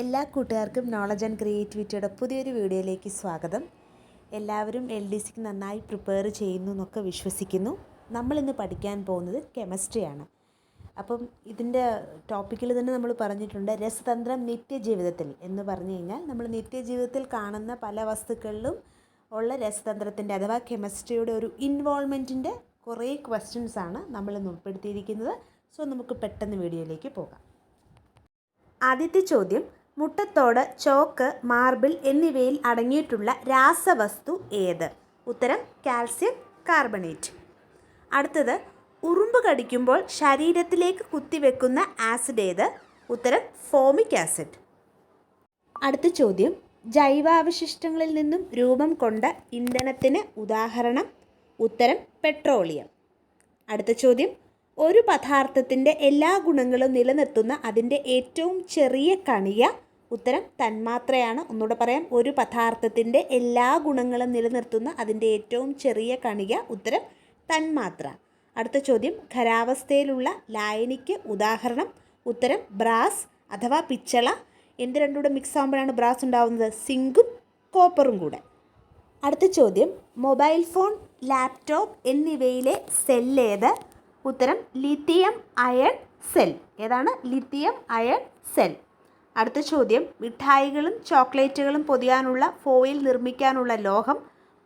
എല്ലാ കൂട്ടുകാർക്കും knowledge and ക്രിയേറ്റിവിറ്റിയുടെ പുതിയൊരു വീഡിയോയിലേക്ക് സ്വാഗതം. എല്ലാവരും എൽ ഡി സിക്ക് നന്നായി പ്രിപ്പയർ ചെയ്യുന്നു എന്നൊക്കെ വിശ്വസിക്കുന്നു. നമ്മളിന്ന് പഠിക്കാൻ പോകുന്നത് കെമിസ്ട്രിയാണ് അപ്പം ഇതിന്റെ ടോപ്പിക്കിൽ തന്നെ നമ്മൾ പറഞ്ഞിട്ടുണ്ട് രസതന്ത്രം നിത്യജീവിതത്തിൽ എന്ന് പറഞ്ഞു കഴിഞ്ഞാൽ നമ്മൾ നിത്യജീവിതത്തിൽ കാണുന്ന പല വസ്തുക്കളിലും ഉള്ള രസതന്ത്രത്തിന്റെ അഥവാ കെമിസ്ട്രിയുടെ ഒരു ഇൻവോൾവ്മെന്റിന്റെ കുറേ ക്വസ്റ്റ്യൻസ് ആണ് നമ്മളിന്ന് ഉൾപ്പെടുത്തിയിരിക്കുന്നത്. സോ നമുക്ക് പെട്ടെന്ന് വീഡിയോയിലേക്ക് പോകാം. ആദ്യത്തെ ചോദ്യം മുട്ടത്തോട് ചോക്ക് മാർബിൾ എന്നിവയിൽ അടങ്ങിയിട്ടുള്ള രാസവസ്തു ഏത്? ഉത്തരം കാൽസ്യം കാർബണേറ്റ്. അടുത്തത് ഉറുമ്പ് കടിക്കുമ്പോൾ ശരീരത്തിലേക്ക് കുത്തിവെക്കുന്ന ആസിഡ് ഏത്? ഉത്തരം ഫോമിക് ആസിഡ്. അടുത്ത ചോദ്യം ജൈവാവശിഷ്ടങ്ങളിൽ നിന്നും രൂപം കൊണ്ട ഇന്ധനത്തിന് ഉദാഹരണം ഉത്തരം പെട്രോളിയം. അടുത്ത ചോദ്യം ഒരു പദാർത്ഥത്തിന്റെ എല്ലാ ഗുണങ്ങളും നിലനിർത്തുന്ന അതിന്റെ ഏറ്റവും ചെറിയ കണിക ഉത്തരം തന്മാത്രയാണ്. ഒന്നുകൂടെ പറയാം. ഒരു പദാർത്ഥത്തിന്റെ എല്ലാ ഗുണങ്ങളും നിലനിർത്തുന്ന അതിന്റെ ഏറ്റവും ചെറിയ കണിക ഉത്തരം തന്മാത്ര. അടുത്ത ചോദ്യം. ഖരാവസ്ഥയിലുള്ള ലായനിക്ക് ഉദാഹരണം. ഉത്തരം ബ്രാസ് അഥവാ പിച്ചള. എന്ത് രണ്ടുകൂടെ മിക്സ് ആകുമ്പോഴാണ് ബ്രാസ് ഉണ്ടാവുന്നത്? സിങ്കും കോപ്പറും കൂടെ. അടുത്ത ചോദ്യം. മൊബൈൽ ഫോൺ ലാപ്ടോപ്പ് എന്നിവയിലെ സെല്ലേത് ഉത്തരം ലിത്തിയം അയൺ സെൽ. ഏതാണ്? Lithium ion cell. അടുത്ത ചോദ്യം. മിഠായികളും ചോക്ലേറ്റുകളും പൊതിയാനുള്ള ഫോയിൽ നിർമ്മിക്കാനുള്ള ലോഹം.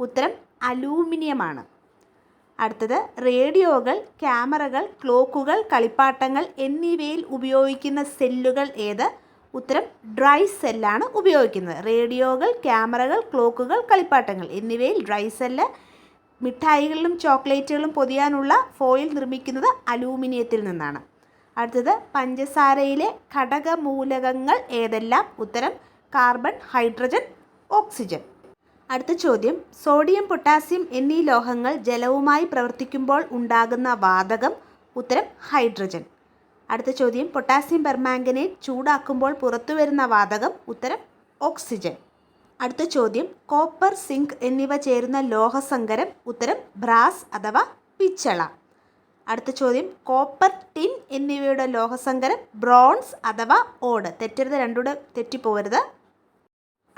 ഉത്തരം അലൂമിനിയമാണ്. അടുത്തത് റേഡിയോകൾ ക്യാമറകൾ ക്ലോക്കുകൾ കളിപ്പാട്ടങ്ങൾ എന്നിവയിൽ ഉപയോഗിക്കുന്ന സെല്ലുകൾ ഏത്? ഉത്തരം ഡ്രൈ സെല്ലാണ് ഉപയോഗിക്കുന്നത്. റേഡിയോകൾ ക്യാമറകൾ ക്ലോക്കുകൾ കളിപ്പാട്ടങ്ങൾ എന്നിവയിൽ ഡ്രൈ സെല്ല്. മിഠായികളിലും ചോക്ലേറ്റുകളും പൊതിയാനുള്ള ഫോയിൽ നിർമ്മിക്കുന്നത് അലൂമിനിയത്തിൽ നിന്നാണ്. അടുത്തത് പഞ്ചസാരയിലെ ഘടകമൂലകങ്ങൾ ഏതെല്ലാം? ഉത്തരം കാർബൺ ഹൈഡ്രജൻ ഓക്സിജൻ. അടുത്ത ചോദ്യം സോഡിയം പൊട്ടാസ്യം എന്നീ ലോഹങ്ങൾ ജലവുമായി പ്രവർത്തിക്കുമ്പോൾ ഉണ്ടാകുന്ന വാതകം ഉത്തരം ഹൈഡ്രജൻ. അടുത്ത ചോദ്യം പൊട്ടാസ്യം പെർമാംഗനേറ്റ് ചൂടാക്കുമ്പോൾ പുറത്തു വരുന്ന വാതകം ഉത്തരം ഓക്സിജൻ. അടുത്ത ചോദ്യം കോപ്പർ സിങ്ക് എന്നിവ ചേരുന്ന ലോഹസങ്കരം ഉത്തരം ബ്രാസ് അഥവാ പിച്ചള. അടുത്ത ചോദ്യം. കോപ്പർ ടിൻ എന്നിവയുടെ ലോഹസങ്കരം ബ്രോൺസ് അഥവാ ഓട്. തെറ്റരുത് രണ്ടുകൂടെ തെറ്റിപ്പോവരുത്.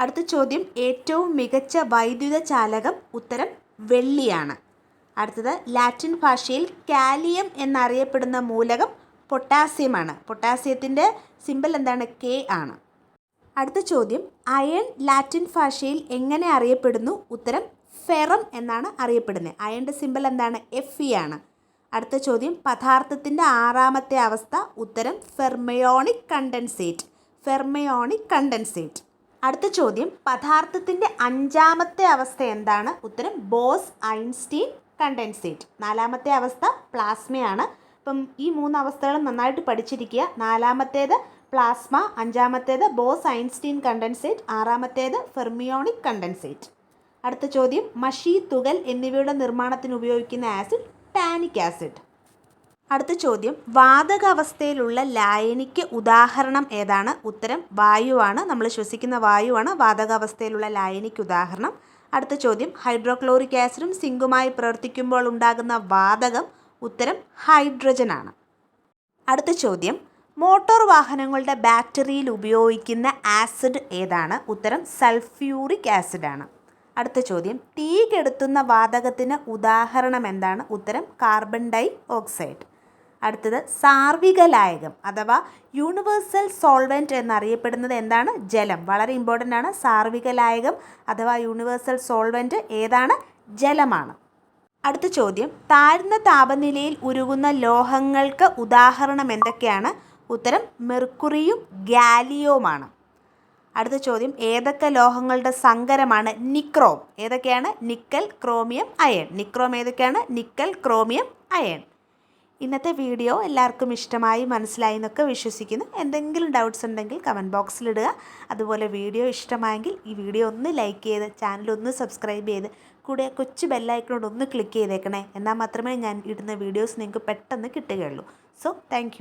അടുത്ത ചോദ്യം. ഏറ്റവും മികച്ച വൈദ്യുത ചാലകം ഉത്തരം വെള്ളിയാണ്. അടുത്തത്. ലാറ്റിൻ ഭാഷയിൽ കാലിയം എന്നറിയപ്പെടുന്ന മൂലകം പൊട്ടാസ്യമാണ്. പൊട്ടാസ്യത്തിന്റെ സിമ്പിൾ എന്താണ്? കെ ആണ്. അടുത്ത ചോദ്യം. അയൺ ലാറ്റിൻ ഭാഷയിൽ എങ്ങനെ അറിയപ്പെടുന്നു? ഉത്തരം ഫെറം എന്നാണ് അറിയപ്പെടുന്നത്. അയണിന്റെ സിമ്പിൾ എന്താണ്? എഫ് ഇ ആണ്. അടുത്ത ചോദ്യം പദാർത്ഥത്തിന്റെ ആറാമത്തെ അവസ്ഥ ഉത്തരം ഫെർമയോണിക് കണ്ടൻസേറ്റ് ഫെർമയോണിക് കണ്ടൻസേറ്റ് അടുത്ത ചോദ്യം പദാർത്ഥത്തിന്റെ അഞ്ചാമത്തെ അവസ്ഥ എന്താണ്? ഉത്തരം ബോസ് ഐൻസ്റ്റീൻ കണ്ടൻസേറ്റ് നാലാമത്തെ അവസ്ഥ പ്ലാസ്മയാണ്. അപ്പം ഈ മൂന്ന് അവസ്ഥകളും നന്നായിട്ട് പഠിച്ചിരിക്കുക. നാലാമത്തേത് പ്ലാസ്മ അഞ്ചാമത്തേത് ബോസ് ഐൻസ്റ്റീൻ കണ്ടൻസേറ്റ് ആറാമത്തേത് ഫെർമിയോണിക് കണ്ടൻസേറ്റ് അടുത്ത ചോദ്യം മഷി തുകൽ എന്നിവയുടെ നിർമ്മാണത്തിന് ഉപയോഗിക്കുന്ന ആസിഡ് ടാനിക് ആസിഡ്. അടുത്ത ചോദ്യം വാതകാവസ്ഥയിലുള്ള ലായനിക്ക് ഉദാഹരണം ഏതാണ്? ഉത്തരം വായുവാണ്. നമ്മൾ ശ്വസിക്കുന്ന വായുവാണ് വാതകാവസ്ഥയിലുള്ള ലായനിക്ക് ഉദാഹരണം. അടുത്ത ചോദ്യം ഹൈഡ്രോക്ലോറിക് ആസിഡും സിങ്കുമായി പ്രവർത്തിക്കുമ്പോൾ ഉണ്ടാകുന്ന വാതകം ഉത്തരം ഹൈഡ്രജൻ ആണ്. അടുത്ത ചോദ്യം മോട്ടോർ വാഹനങ്ങളുടെ ബാറ്ററിയിൽ ഉപയോഗിക്കുന്ന ആസിഡ് ഏതാണ്? ഉത്തരം സൾഫ്യൂറിക് ആസിഡാണ് അടുത്ത ചോദ്യം. തീ കെടുത്തുന്ന വാതകത്തിന് ഉദാഹരണം എന്താണ്? ഉത്തരം കാർബൺ ഡൈ ഓക്സൈഡ് അടുത്തത് സാർവിക ലായകം അഥവാ യൂണിവേഴ്സൽ സോൾവെന്റ് എന്നറിയപ്പെടുന്നത് എന്താണ്? ജലം. വളരെ ഇമ്പോർട്ടന്റ് ആണ്. സാർവിക ലായകം അഥവാ യൂണിവേഴ്സൽ സോൾവെന്റ് ഏതാണ്? ജലമാണ്. അടുത്ത ചോദ്യം. താഴ്ന്ന താപനിലയിൽ ഉരുകുന്ന ലോഹങ്ങൾക്ക് ഉദാഹരണം എന്തൊക്കെയാണ്? ഉത്തരം മെർക്കുറിയും ഗാലിയവുമാണ് അടുത്ത ചോദ്യം ഏതൊക്കെ ലോഹങ്ങളുടെ സങ്കരമാണ് നിക്രോം? ഏതൊക്കെയാണ്? Nickel chromium iron. നിക്രോം ഏതൊക്കെയാണ്? Nickel chromium iron. ഇന്നത്തെ വീഡിയോ എല്ലാവർക്കും ഇഷ്ടമായി മനസ്സിലായി എന്നൊക്കെ വിശ്വസിക്കുന്നു. എന്തെങ്കിലും ഡൗട്ട്സ് ഉണ്ടെങ്കിൽ കമന്റ് ബോക്സിലിടുക അതുപോലെ വീഡിയോ ഇഷ്ടമായെങ്കിൽ ഈ വീഡിയോ ഒന്ന് ലൈക്ക് ചെയ്ത് ചാനൽ ഒന്ന് സബ്സ്ക്രൈബ് ചെയ്ത് കൂടെ കൊച്ചു ബെല്ലൈക്കണോട് ഒന്ന് ക്ലിക്ക് ചെയ്തേക്കണേ. എന്നാൽ മാത്രമേ ഞാൻ ഇടുന്ന വീഡിയോസ് നിങ്ങൾക്ക് പെട്ടെന്ന് കിട്ടുകയുള്ളൂ. So thank